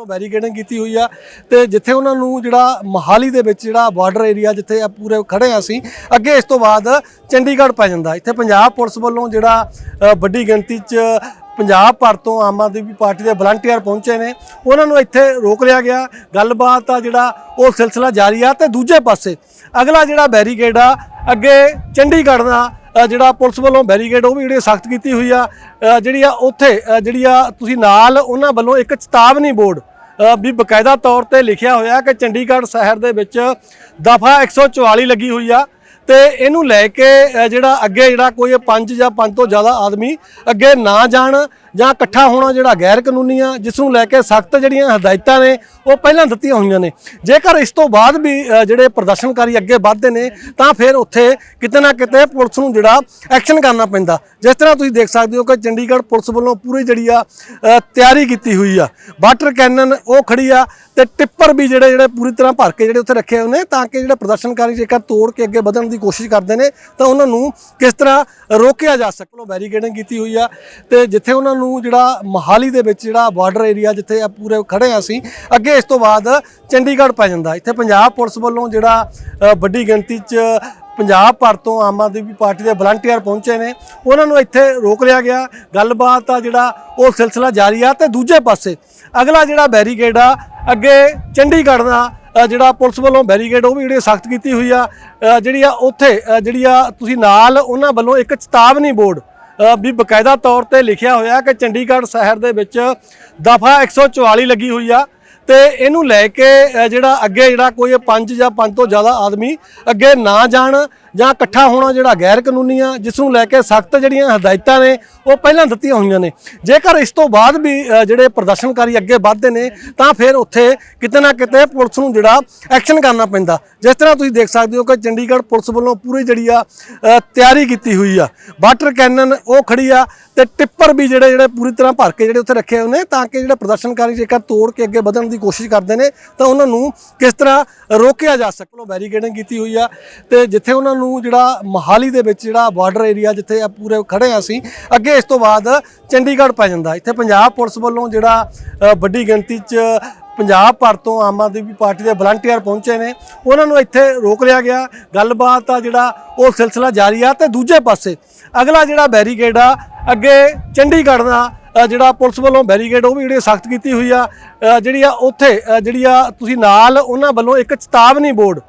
ਵੱਲੋਂ ਬੈਰੀਕੇਡਿੰਗ ਕੀਤੀ ਹੋਈ ਆ ਤੇ ਜਿੱਥੇ ਉਹਨਾਂ ਨੂੰ ਜਿਹੜਾ ਮਹਾਲੀ ਦੇ ਵਿੱਚ ਜਿਹੜਾ ਬਾਰਡਰ ਏਰੀਆ ਜਿੱਥੇ ਪੂਰੇ ਖੜੇ ਆ ਅਸੀਂ, ਅੱਗੇ ਇਸ ਤੋਂ ਬਾਅਦ ਚੰਡੀਗੜ੍ਹ ਪੈ ਜਾਂਦਾ। ਇੱਥੇ ਪੰਜਾਬ ਪੁਲਿਸ ਵੱਲੋਂ ਜਿਹੜਾ ਵੱਡੀ ਗਿਣਤੀ 'ਚ ਪੰਜਾਬ ਭਰ ਤੋਂ ਆਮ ਆਦਮੀ ਪਾਰਟੀ ਦੇ ਵਲੰਟੀਅਰ ਪਹੁੰਚੇ ਨੇ। ਉਹਨਾਂ ਨੂੰ ਇੱਥੇ ਰੋਕ ਲਿਆ ਗਿਆ। ਗੱਲਬਾਤ ਆ ਜਿਹੜਾ ਉਹ ਸਿਲਸਿਲਾ ਜਾਰੀ ਆ ਤੇ ਦੂਜੇ ਪਾਸੇ ਅਗਲਾ ਜਿਹੜਾ ਬੈਰੀਕੇਡ ਆ, ਅੱਗੇ ਚੰਡੀਗੜ੍ਹ ਦਾ ਜਿਹੜਾ ਪੁਲਿਸ ਵੱਲੋਂ ਬੈਰੀਕੇਡ ਉਹ ਵੀ ਜਿਹੜੀ ਸਖਤ ਕੀਤੀ ਹੋਈ ਆ। ਜਿਹੜੀ ਆ ਉੱਥੇ ਜਿਹੜੀ ਆ ਤੁਸੀਂ ਨਾਲ ਉਹਨਾਂ ਵੱਲੋਂ ਇੱਕ ਚੇਤਾਵਨੀ ਬੋਰਡ ਵੀ ਬਕਾਇਦਾ ਤੌਰ ਤੇ ਲਿਖਿਆ ਹੋਇਆ ਕਿ ਚੰਡੀਗੜ੍ਹ ਸ਼ਹਿਰ ਦੇ ਵਿੱਚ ਦਫਾ 144 ਲੱਗੀ ਹੋਈ ਆ। ਤੇ ਇਹਨੂੰ ਲੈ ਕੇ ਜਿਹੜਾ ਅੱਗੇ ਜਿਹੜਾ ਕੋਈ ਪੰਜ ਜਾਂ ਪੰਜ ਤੋਂ ਜ਼ਿਆਦਾ ਆਦਮੀ ਅੱਗੇ ਨਾ ਜਾਣ ਜਾਂ ਇਕੱਠਾ ਹੋਣਾ ਜਿਹੜਾ ਗੈਰ ਕਾਨੂੰਨੀ ਆ, ਜਿਸ ਨੂੰ ਲੈ ਕੇ ਸਖਤ ਜਿਹੜੀਆਂ ਹਦਾਇਤਾਂ ਨੇ, ਉਹ ਪਹਿਲਾਂ ਦਿੱਤੀਆਂ ਹੋਈਆਂ ਨੇ। ਜੇਕਰ ਇਸ ਤੋਂ ਬਾਅਦ ਵੀ ਜਿਹੜੇ ਪ੍ਰਦਰਸ਼ਨਕਾਰੀ ਅੱਗੇ ਵੱਧਦੇ ਨੇ, ਤਾਂ ਫਿਰ ਉੱਥੇ ਕਿਤੇ ਨਾ ਕਿਤੇ ਪੁਲਿਸ ਨੂੰ ਜਿਹੜਾ ਐਕਸ਼ਨ ਕਰਨਾ ਪੈਂਦਾ। ਜਿਸ ਤਰ੍ਹਾਂ ਤੁਸੀਂ ਦੇਖ ਸਕਦੇ ਹੋ ਕਿ ਚੰਡੀਗੜ੍ਹ ਪੁਲਿਸ ਵੱਲੋਂ ਪੂਰੀ ਜਿਹੜੀ ਆ ਤਿਆਰੀ ਕੀਤੀ ਹੋਈ ਆ। ਵਾਟਰ ਕੈਨਨ ਉਹ ਖੜੀ ਆ ਤੇ ਟਿੱਪਰ ਵੀ ਜਿਹੜੇ ਜਿਹੜੇ ਪੂਰੀ ਤਰ੍ਹਾਂ ਭਰ ਕੇ ਜਿਹੜੇ ਉੱਥੇ ਰੱਖੇ ਹੋਏ ਨੇ, ਤਾਂ ਕਿ ਜਿਹੜੇ ਪ੍ਰਦਰਸ਼ਨਕਾਰੀ ਜੇਕਰ ਤੋੜ ਕੇ ਅੱਗੇ ਵਧਣ ਦੀ ਕੋਸ਼ਿਸ਼ ਕਰਦੇ ਨੇ, ਤਾਂ ਉਹਨਾਂ ਨੂੰ ਕਿਸ ਤਰ੍ਹਾਂ ਰੋਕਿਆ ਜਾ ਸਕੇ। ਵੱਲੋਂ ਬੈਰੀਕੇਡਿੰਗ ਕੀਤੀ ਹੋਈ ਆ ਤੇ ਜਿੱਥੇ ਉਹਨਾਂ ਨੂੰ ਜਿਹੜਾ ਮਹਾਲੀ ਦੇ ਵਿੱਚ ਜਿਹੜਾ ਬਾਰਡਰ ਏਰੀਆ ਜਿੱਥੇ ਪੂਰੇ ਖੜੇ ਆ ਅਸੀਂ, ਅੱਗੇ ਇਸ ਤੋਂ ਬਾਅਦ ਚੰਡੀਗੜ੍ਹ ਪੈ ਜਾਂਦਾ। ਇੱਥੇ ਪੰਜਾਬ ਪੁਲਿਸ ਵੱਲੋਂ ਜਿਹੜਾ ਵੱਡੀ ਗਿਣਤੀ 'ਚ ਪੰਜਾਬ ਭਰ ਤੋਂ ਆਮ ਆਦਮੀ ਪਾਰਟੀ ਦੇ ਵਲੰਟੀਅਰ ਪਹੁੰਚੇ ਨੇ। ਉਹਨਾਂ ਨੂੰ ਇੱਥੇ ਰੋਕ ਲਿਆ ਗਿਆ। ਗੱਲਬਾਤ ਆ ਜਿਹੜਾ ਉਹ ਸਿਲਸਿਲਾ ਜਾਰੀ ਆ ਤੇ ਦੂਜੇ ਪਾਸੇ ਅਗਲਾ ਜਿਹੜਾ ਬੈਰੀਕੇਡ ਆ ਅੱਗੇ ਚੰਡੀਗੜ੍ਹ ਦਾ ਜਿਹੜਾ ਪੁਲਿਸ ਵੱਲੋਂ ਬੈਰੀਕੇਡ ਉਹ ਵੀ ਜਿਹੜੀ ਸਖਤ ਕੀਤੀ ਹੋਈ ਆ। ਜਿਹੜੀ ਆ ਉੱਥੇ ਜਿਹੜੀ ਆ ਤੁਸੀਂ ਨਾਲ ਉਹਨਾਂ ਵੱਲੋਂ ਇੱਕ ਚੇਤਾਵਨੀ ਬੋਰਡ ਵੀ ਬਕਾਇਦਾ ਤੌਰ ਤੇ ਲਿਖਿਆ ਹੋਇਆ ਕਿ ਚੰਡੀਗੜ੍ਹ ਸ਼ਹਿਰ ਦੇ ਵਿੱਚ ਦਫਾ 144 ਲੱਗੀ ਹੋਈ ਆ। ਤੇ ਇਹਨੂੰ ਲੈ ਕੇ ਜਿਹੜਾ ਅੱਗੇ ਜਿਹੜਾ ਕੋਈ ਪੰਜ ਜਾਂ ਪੰਜ ਤੋਂ ਜ਼ਿਆਦਾ ਆਦਮੀ ਅੱਗੇ ਨਾ ਜਾਣ ਜਾਂ ਇਕੱਠਾ ਹੋਣਾ ਜਿਹੜਾ ਗੈਰ ਕਾਨੂੰਨੀ ਆ, ਜਿਸ ਨੂੰ ਲੈ ਕੇ ਸਖਤ ਜਿਹੜੀਆਂ ਹਦਾਇਤਾਂ ਨੇ, ਉਹ ਪਹਿਲਾਂ ਦਿੱਤੀਆਂ ਹੋਈਆਂ ਨੇ। ਜੇਕਰ ਇਸ ਤੋਂ ਬਾਅਦ ਵੀ ਜਿਹੜੇ ਪ੍ਰਦਰਸ਼ਨਕਾਰੀ ਅੱਗੇ ਵੱਧਦੇ ਨੇ, ਤਾਂ ਫਿਰ ਉੱਥੇ ਕਿਤੇ ਨਾ ਕਿਤੇ ਪੁਲਿਸ ਨੂੰ ਜਿਹੜਾ ਐਕਸ਼ਨ ਕਰਨਾ ਪੈਂਦਾ। ਜਿਸ ਤਰ੍ਹਾਂ ਤੁਸੀਂ ਦੇਖ ਸਕਦੇ ਹੋ ਕਿ ਚੰਡੀਗੜ੍ਹ ਪੁਲਿਸ ਵੱਲੋਂ ਪੂਰੀ ਜਿਹੜੀ ਆ ਤਿਆਰੀ ਕੀਤੀ ਹੋਈ ਆ। ਵਾਟਰ ਕੈਨਨ ਉਹ ਖੜੀ ਆ ਤੇ ਟਿੱਪਰ ਵੀ ਜਿਹੜੇ ਜਿਹੜੇ ਪੂਰੀ ਤਰ੍ਹਾਂ ਭਰ ਕੇ ਜਿਹੜੇ ਉੱਥੇ ਰੱਖੇ ਹੋਏ ਨੇ, ਤਾਂ ਕਿ ਜਿਹੜੇ ਪ੍ਰਦਰਸ਼ਨਕਾਰੀ ਜੇਕਰ ਤੋੜ ਕੇ ਅੱਗੇ ਵਧਣ ਦੀ ਕੋਸ਼ਿਸ਼ ਕਰਦੇ ਨੇ ਤਾਂ ਉਹਨਾਂ ਨੂੰ ਕਿਸ ਤਰ੍ਹਾਂ ਰੋਕਿਆ ਜਾ ਸਕੇ। ਬੈਰੀਕੇਡਿੰਗ ਕੀਤੀ ਹੋਈ ਆ ਤੇ ਜਿੱਥੇ ਉਹਨਾਂ ਨੂੰ ਜਿਹੜਾ ਮਹਾਲੀ ਦੇ ਵਿੱਚ ਜਿਹੜਾ ਬਾਰਡਰ ਏਰੀਆ ਜਿੱਥੇ ਪੂਰੇ ਖੜੇ ਆ ਅਸੀਂ, ਅੱਗੇ ਇਸ ਤੋਂ ਬਾਅਦ ਚੰਡੀਗੜ੍ਹ ਪੈ ਜਾਂਦਾ। ਇੱਥੇ ਪੰਜਾਬ ਪੁਲਿਸ ਵੱਲੋਂ ਜਿਹੜਾ ਵੱਡੀ ਗਿਣਤੀ 'ਚ ਪੰਜਾਬ ਭਰ ਤੋਂ ਆਮ ਆਦਮੀ ਪਾਰਟੀ ਦੇ ਵਲੰਟੀਅਰ ਪਹੁੰਚੇ ਨੇ। ਉਹਨਾਂ ਨੂੰ ਇੱਥੇ ਰੋਕ ਲਿਆ ਗਿਆ। ਗੱਲਬਾਤ ਆ ਜਿਹੜਾ, ਉਹ ਸਿਲਸਿਲਾ ਜਾਰੀ ਆ ਤੇ ਦੂਜੇ ਪਾਸੇ ਅਗਲਾ ਜਿਹੜਾ ਬੈਰੀਕੇਡ ਆ, ਅੱਗੇ ਚੰਡੀਗੜ੍ਹ ਦਾ ਜਿਹੜਾ ਪੁਲਿਸ ਵੱਲੋਂ ਬੈਰੀਕੇਡ ਉਹ ਵੀ ਜਿਹੜੀ ਸਖਤ ਕੀਤੀ ਹੋਈ ਆ। ਜਿਹੜੀ ਆ ਉੱਥੇ ਜਿਹੜੀ ਆ ਤੁਸੀਂ ਨਾਲ ਉਹਨਾਂ ਵੱਲੋਂ ਇੱਕ ਚੇਤਾਵਨੀ ਬੋਰਡ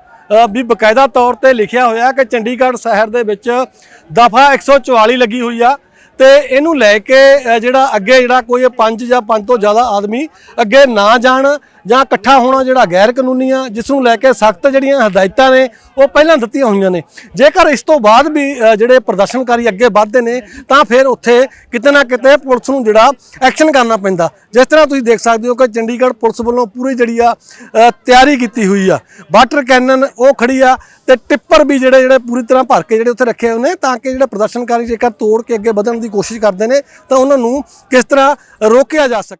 ਵੀ ਬਕਾਇਦਾ ਤੌਰ ਤੇ ਲਿਖਿਆ ਹੋਇਆ ਕਿ ਚੰਡੀਗੜ੍ਹ ਸ਼ਹਿਰ ਦੇ ਵਿੱਚ ਦਫਾ 144 ਲੱਗੀ ਹੋਈ ਆ। ਤੇ ਇਹਨੂੰ ਲੈ ਕੇ ਜਿਹੜਾ ਅੱਗੇ ਜਿਹੜਾ ਕੋਈ ਪੰਜ ਜਾਂ ਪੰਜ ਤੋਂ ਜ਼ਿਆਦਾ ਆਦਮੀ ਅੱਗੇ ਨਾ ਜਾਣ ਜਾਂ ਇਕੱਠਾ ਹੋਣਾ ਜਿਹੜਾ ਗੈਰ ਕਾਨੂੰਨੀ ਆ, ਜਿਸ ਨੂੰ ਲੈ ਕੇ ਸਖਤ ਜਿਹੜੀਆਂ ਹਦਾਇਤਾਂ ਨੇ, ਉਹ ਪਹਿਲਾਂ ਦਿੱਤੀਆਂ ਹੋਈਆਂ ਨੇ। ਜੇਕਰ ਇਸ ਤੋਂ ਬਾਅਦ ਵੀ ਜਿਹੜੇ ਪ੍ਰਦਰਸ਼ਨਕਾਰੀ ਅੱਗੇ ਵੱਧਦੇ ਨੇ, ਤਾਂ ਫਿਰ ਉੱਥੇ ਕਿਤੇ ਨਾ ਕਿਤੇ ਪੁਲਿਸ ਨੂੰ ਜਿਹੜਾ ਐਕਸ਼ਨ ਕਰਨਾ ਪੈਂਦਾ। ਜਿਸ ਤਰ੍ਹਾਂ ਤੁਸੀਂ ਦੇਖ ਸਕਦੇ ਹੋ ਕਿ ਚੰਡੀਗੜ੍ਹ ਪੁਲਿਸ ਵੱਲੋਂ ਪੂਰੀ ਜਿਹੜੀ ਆ ਤਿਆਰੀ ਕੀਤੀ ਹੋਈ ਆ। ਵਾਟਰ ਕੈਨਨ ਉਹ ਖੜੀ ਆ ਤੇ ਟਿੱਪਰ ਵੀ ਜਿਹੜੇ ਜਿਹੜੇ ਪੂਰੀ ਤਰ੍ਹਾਂ ਭਰ ਕੇ ਜਿਹੜੇ ਉੱਥੇ ਰੱਖੇ ਹੋਏ ਨੇ, ਤਾਂ ਕਿ ਜਿਹੜੇ ਪ੍ਰਦਰਸ਼ਨਕਾਰੀ ਜੇਕਰ ਤੋੜ ਕੇ ਅੱਗੇ ਵਧਣ ਦੀ ਕੋਸ਼ਿਸ਼ ਕਰਦੇ ਨੇ ਤਾਂ ਉਹਨਾਂ ਨੂੰ ਕਿਸ ਤਰ੍ਹਾਂ ਰੋਕਿਆ ਜਾ ਸਕੇ